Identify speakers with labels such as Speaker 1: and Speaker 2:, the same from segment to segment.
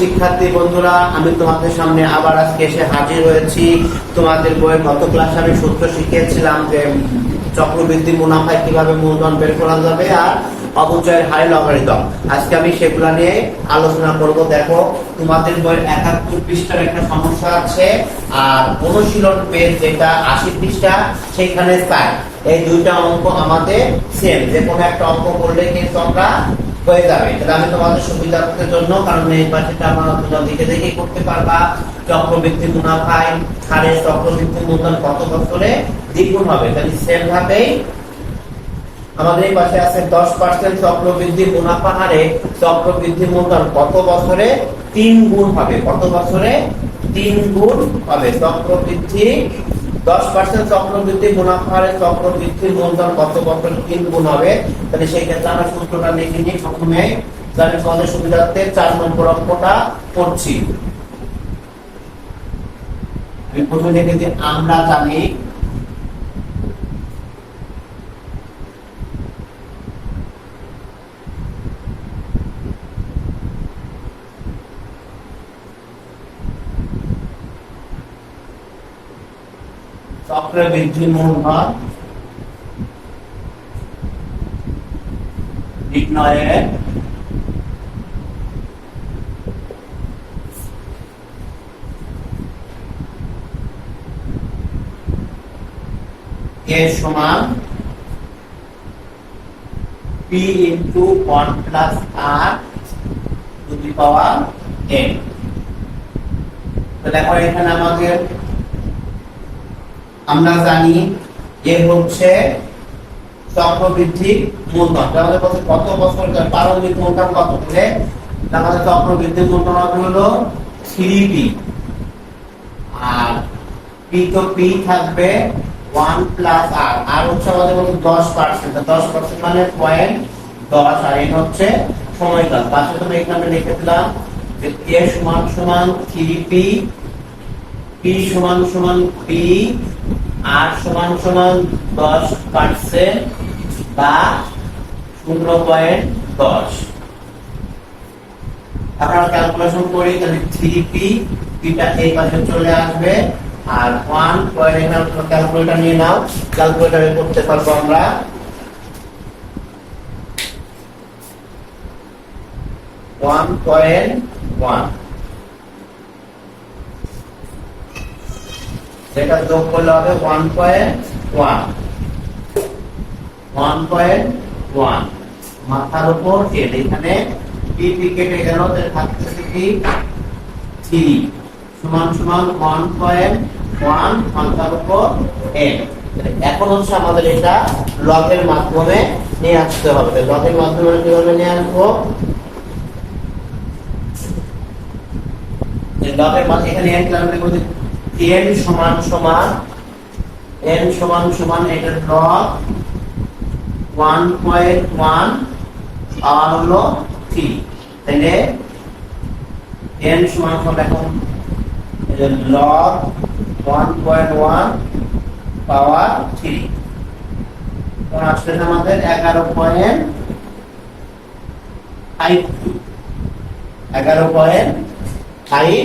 Speaker 1: শিক্ষার্থী বন্ধুরা, আমি তোমাদের সামনে আবার আজকে এসে হাজির হয়েছি। তোমাদের বইয়ের গত ক্লাসে আমি সূত্র শিখিয়েছিলাম যে চক্রবৃদ্ধি মুনাফায় কীভাবে মূলধন বের করা যাবে আর অপচয়ের হাই লগারিদম। আজকে আমি সেগুলা নিয়ে আলোচনা করব। দেখো, তোমাদের বইয়ের একাত্তর পৃষ্ঠার একটা সমস্যা আছে, আর অনুশীলন পেজ যেটা আশি পৃষ্ঠা, সেখানে চাই। এই দুইটা অঙ্ক আমাদের সেম যে কোনো একটা অঙ্ক করলে কিন্তু আমরা হয়ে যাবে। তাহলে আমি তোমাদের সুবিধার্থের জন্য, কারণ এই পাশেটা আমরা তোমরা দেখে দেখে করতে পারবা। চক্রবৃদ্ধি মুনাফায় হারে চক্রবৃদ্ধি মূলধন কত বছরে দ্বিগুণ হবে। তাহলে সেম ভাবেই আমাদের এই পাশে আছে দশ পার্সেন্ট চক্রবৃদ্ধি মুনাফা হারে চক্রবৃদ্ধি মূলধন কত বছরে তিন গুণ হবে? কত বছরে তিন গুণ হবে? চক্রবৃদ্ধি দশ পার্সেন্ট চক্রবৃদ্ধি মুনাফার চক্রবৃদ্ধির মূলধন কত বছরে তিন গুণ হবে। তাহলে সেই ক্ষেত্রে আমরা সূত্রটা লিখে নিই প্রথমে। তাহলে তোমাদের সুবিধার্থে চার নম্বর অঙ্কটা করছি। প্রথমে লিখে আমরা জানি চক্রবৃদ্ধি মূলধন নির্ণয়ের এর সমান? P into one plus R to the power N তো দেখো এখানে আমাদের আমরা জানি এ হচ্ছে মূলধন। কাছে কত বছর প্রারম্ভিক মূলধন কত করে চক্রবৃদ্ধি মূলধন হলো থ্রি পি আর পি তো পি থাকবে ওয়ান প্লাস আর আর হচ্ছে আমাদের দশ পার্সেন্ট দশ পার্সেন্ট মানে পয়েন্ট দশ। আর হচ্ছে সময়কাল। পাশে তুমি এখানে লিখে দিলাম যে এ সমান সমান থ্রি পি পি সমান সমান পি আর সমান সমান দশ পার্সেন্ট বা শূন্য পয়েন্ট দশ। আপনারা ক্যালকুলেশন করি, তাহলে থ্রি পি পিটা এই পাশে চলে আসবে। আর ওয়ান পয়েন্ট এখানে ক্যালকুলেটর নিয়ে নাও ক্যালকুলেটরে করতে পারব আমরা। ওয়ান পয়েন্ট ওয়ান যেটা যোগ করলে হবে one point one one point one মাথার উপর এখানে পি পি কেটে গেল থাকতেছে কি থ্রি সমান সমান ওয়ান পয়েন্ট ওয়ান মাথার উপর এখন হচ্ছে আমাদের এটা লগের মাধ্যমে নিয়ে আসতে হবে। লগের মাধ্যমে কীভাবে নিয়ে আসব? লগের মাধ্যমে এখানে এন ক্লাবে n সমান সমান, n সমান সমান এটার লগ 1.1 আর হলো 3 তাহলে n সমান সমান এখন লগ 1.1 পাওয়ার 3 তখন আসলে আমাদের 11 পয়েন্ট ফাইভ এগারো পয়েন্ট ফাইভ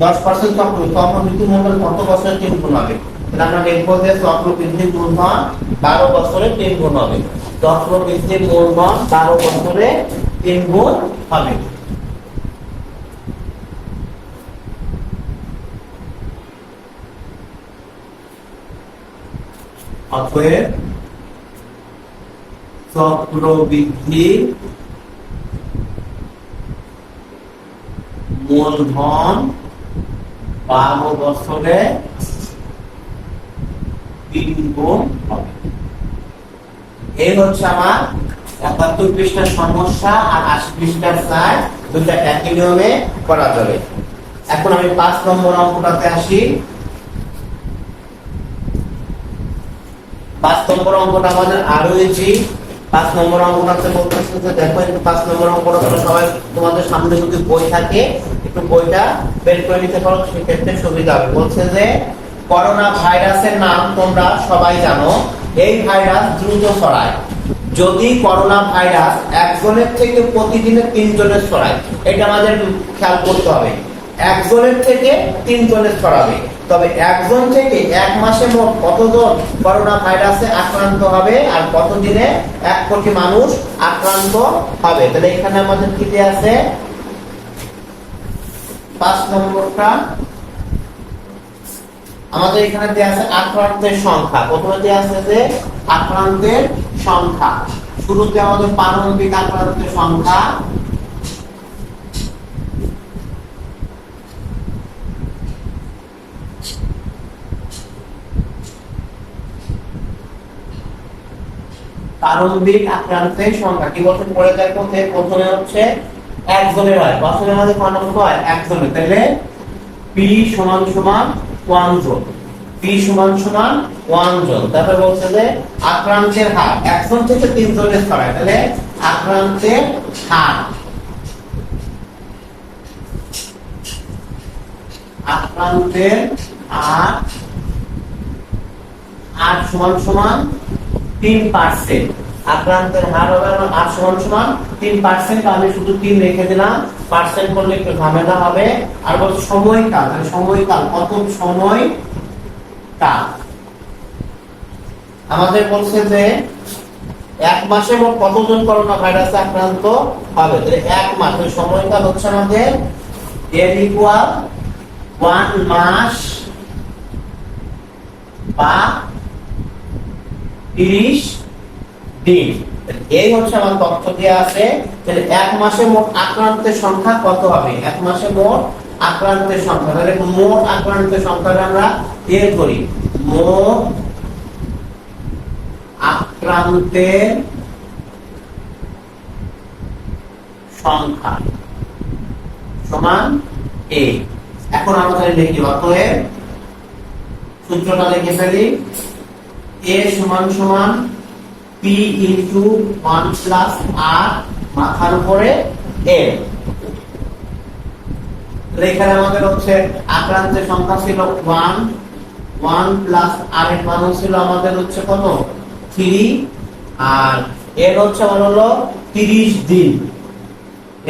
Speaker 1: দশ পার্সেন্ট চক্র চক্রবৃদ্ধি মূলধন কত বছরে তিন গুণ হবে? আমরা লিখব যে চক্রবৃদ্ধির মূলধন বারো বছরে তিন গুণ হবে। চক্রবৃদ্ধির মূলধন বারো বছরে তিন গুণ হবে। অতএব চক্রবৃদ্ধি মূলধন বারো বছরে তিন গুণ হবে। এই হচ্ছে আমার একাত্তর পৃষ্ঠার সমস্যা আর আশি পৃষ্ঠার চার দুইটা একই নিয়মে করা যাবে। এখন আমি পাঁচ নম্বর অঙ্কটাতে আসি। পাঁচ নম্বর অঙ্কটা আমাদের আরও ইজি পাঁচ নম্বর অঙ্কটাতে বলতেছে যে দেখো পাঁচ নম্বর অঙ্কটা সবাই তোমাদের সামনে যদি বই থাকে একটু বইটা বের করে নিতে পারো, সেক্ষেত্রে সুবিধা হবে। বলছে যে করোনা ভাইরাসের নাম তোমরা সবাই জানো। এই ভাইরাস দ্রুত ছড়ায়। যদি করোনা ভাইরাস একজনের থেকে প্রতিদিনে তিনজনের ছড়ায়, এটা আমাদের খেয়াল করতে হবে। একজনের থেকে তিনজনের ছড়াবে। তবে একজন থেকে এক মাসে মোট কতজন করোনা ভাইরাসে আক্রান্ত হবে আর কতদিনে এক কোটি মানুষ আক্রান্ত হবে? তাহলে এখানে আমাদের কি আছে? পাঁচ নম্বরটা। আমাদের এখানে দেয়া আছে আক্রান্তের সংখ্যা। প্রথমে দেয়া আছে যে আক্রান্তের সংখ্যা। শুরুতে আমাদের প্রারম্ভিক আক্রান্তের সংখ্যা। প্রারম্ভিক আক্রান্তের সংখ্যা। কি বলতে পড়ে কোথায়? প্রথমে হচ্ছে একজনের হয়। প্রথমে আমাদের কত হয় একজনের। তাহলে পি সমান সমান ওয়ান জন পি সমান সমান ওয়ান জন তারপরে বলছে যে আক্রান্তের হার। একজন থেকে তিনজনের ছড়ায় তাহলে আক্রান্তের হার। আক্রান্তের আর আট সমান সমান তিন পার্সেন্ট। আক্রান্তের হার হবে আমার সমান সমান। তিন পার্সেন্ট আমি শুধু তিন রেখে দিলাম। পার্সেন্ট করলে একটু ঝামেলা হবে। আর বলছে সময়কাল মানে সময়কাল, কত সময় আমাদের বলছে যে এক মাসে মোট কতজন করোনা ভাইরাস আক্রান্ত হবে? তাহলে এক মাস সময়কাল হচ্ছে আমাদের এর ইকুয়াল ওয়ান মাস বা তিরিশ দিন এই হচ্ছে আমার তথ্য দেওয়া আছে তাহলে এক মাসে মোট আক্রান্তের সংখ্যা কত হবে? এক মাসে মোট আক্রান্তের সংখ্যা। তাহলে মোট আক্রান্তের সংখ্যাটা আমরা বের করি। মোট আক্রান্তের সংখ্যা সমান এ। এখন আমাদের লিখি অতএব সূত্রটা লিখে ফেলি। এ সমান সমান P into one plus R মাথার উপরে এ এখানে আমাদের হচ্ছে আক্রান্তের সংখ্যা ছিল ওয়ান ওয়ান প্লাস আর এর মান ছিল আমাদের হচ্ছে কত? থ্রি আর এর হচ্ছে আমার হলো তিরিশ দিন।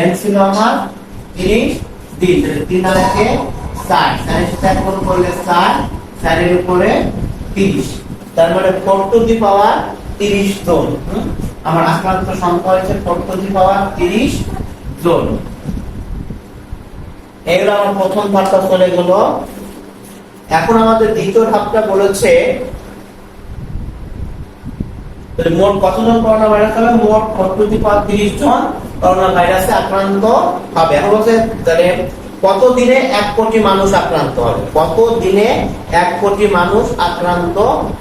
Speaker 1: এন ছিল আমার তিরিশ দিন তিন আর একে ষাট চারের সাথে এক করলে ষাট চারের উপরে তিরিশ। তার মানে ফোর টু দি পাওয়ার তিরিশ জন আমার আক্রান্ত সংখ্যা হয়েছে টু দি তিরিশ জন। এগুলো আমার প্রথম ধাপটা চলে গেল। এখন আমাদের দ্বিতীয় ধাপটা বলেছে মোট কতজন করোনা ভাইরাস হবে? মোট টু দি তিরিশ জন করোনা ভাইরাসে আক্রান্ত হবে। এখন বলছে, তাহলে কত দিনে এক কোটি মানুষ আক্রান্ত হবে? কত দিনে এক কোটি মানুষ আক্রান্ত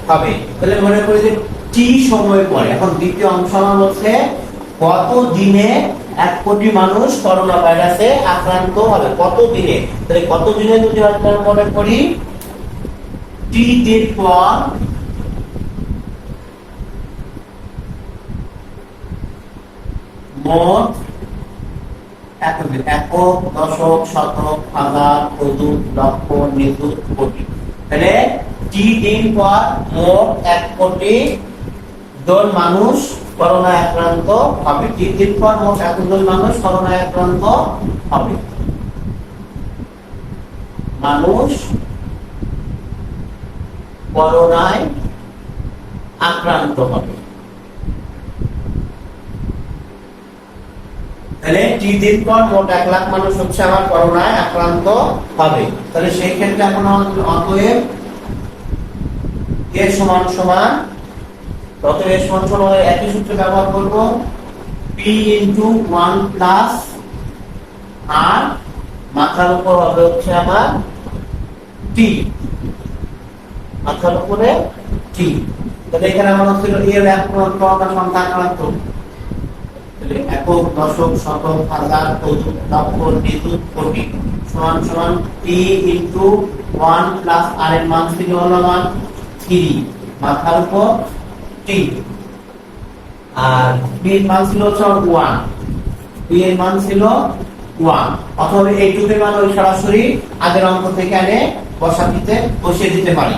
Speaker 1: হবে? তাহলে মনে করি যে টি সময় পরে। এখন দ্বিতীয় অংশ আমার হচ্ছে কত দিনে এক কোটি মানুষ করোনা ভাইরাসে আক্রান্ত হবে কত দিনে তাহলে কত দিনে যদি আমরা মনে করি? টি দিন পর মোট একক একক দশক শতক হাজার অযুত লক্ষ নিযুত কোটি তাহলে টি দিন পর মোট এক কোটি জন মানুষ করোনায় আক্রান্ত হবে পর মোট মানুষ করোনায় আক্রান্ত হবে? মানুষ করোনায় আক্রান্ত হবে। তাহলে টি দিন পর মোট এক লাখ মানুষ হচ্ছে আমার করোনায় আক্রান্ত হবে? তাহলে সেই ক্ষেত্রে এখন অতএব এর সমান সমান মাথার উপর হবে হচ্ছে আমার টি মাথার উপরে টি তাহলে এখানে আমার ছিল এর একক, দশক, শতক, হাজার লক্ষ নিযুত কোটি। সমান সমান T into one plus R এর মান ছিল হলো মান থ্রি মাথার উপর আর বি এর মান ছিল ওয়ান বি এর মান ছিল ওয়ান অথবা এইটুকের মান ওই সরাসরি আগের অঙ্ক থেকে বসা দিতে, বসিয়ে দিতে পারি।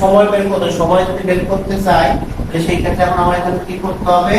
Speaker 1: সময় বের করতে, সময় যদি বের করতে চাই, তাহলে সেই ক্ষেত্রে এখন আমার এখানে কি করতে হবে?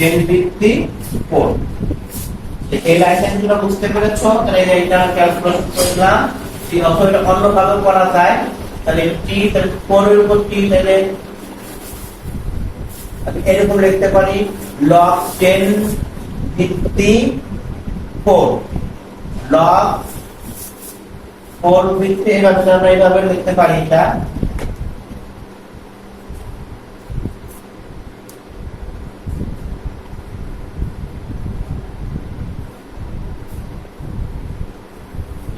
Speaker 1: টেন ভিত্তি ফোর এই লাইসেন্সগুলো বুঝতে পেরেছ? তাহলে এটা ক্যালকুলেশন করলাম অথবা এটা অন্য ভাবে করা যায়, তাহলে টি তাহলে ফোর এর উপর টি তাহলে এরকম লিখতে পারি লগ টেন ভিত্তি ফোর লগ ফোর ভিত্তি এইভাবে আমরা এইভাবে লিখতে পারি এটা।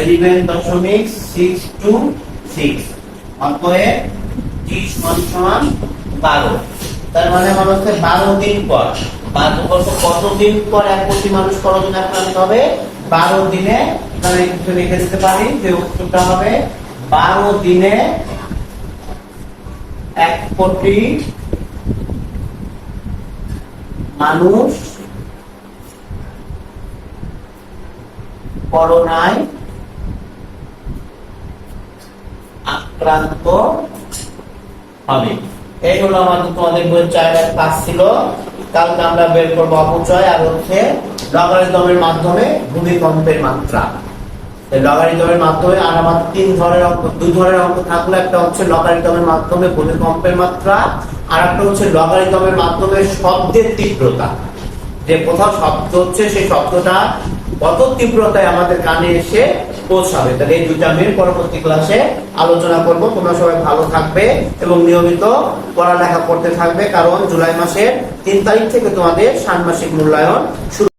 Speaker 1: এলিভেন দশমিক সিক্স টু সিক্স অতএব বারো। তার মানে বারো দিন পর। ভারতবর্ষ কতদিন পর এক কোটি মানুষ করোনা আক্রান্ত হবে? বারো দিনে, তাহলে একটু লিখে দিতে পারি যে উত্তরটা হবে বারো দিনে এক কোটি মানুষ করোনায় আক্রান্ত হবে এই হলো আমাদের তোমাদের বইয়ের চার কাজ ছিল। কালকে আমরা বের করব অপচয় আর হচ্ছে লগারিদমের মাধ্যমে ভূমিকম্পের মাত্রা। লগারিদমের মাধ্যমে আর আমার তিন ধরনের অঙ্ক দুই ধরনের অঙ্ক থাকল। একটা হচ্ছে লগারিদমের মাধ্যমে ভূমিকম্পের মাত্রা আর একটা হচ্ছে লগারিদমের মাধ্যমে শব্দের তীব্রতা। যে কোথাও শব্দ হচ্ছে সেই শব্দটা কত তীব্রতায় আমাদের কানে এসে পৌঁছাবে। তাহলে এই দুইটা মেয়ের পরবর্তী ক্লাসে আলোচনা করব। তোমরা সবাই ভালো থাকবে এবং নিয়মিত পড়ালেখা করতে থাকবে, কারণ জুলাই মাসের তিন তারিখ থেকে তোমাদের ষান্মাসিক মূল্যায়ন শুরু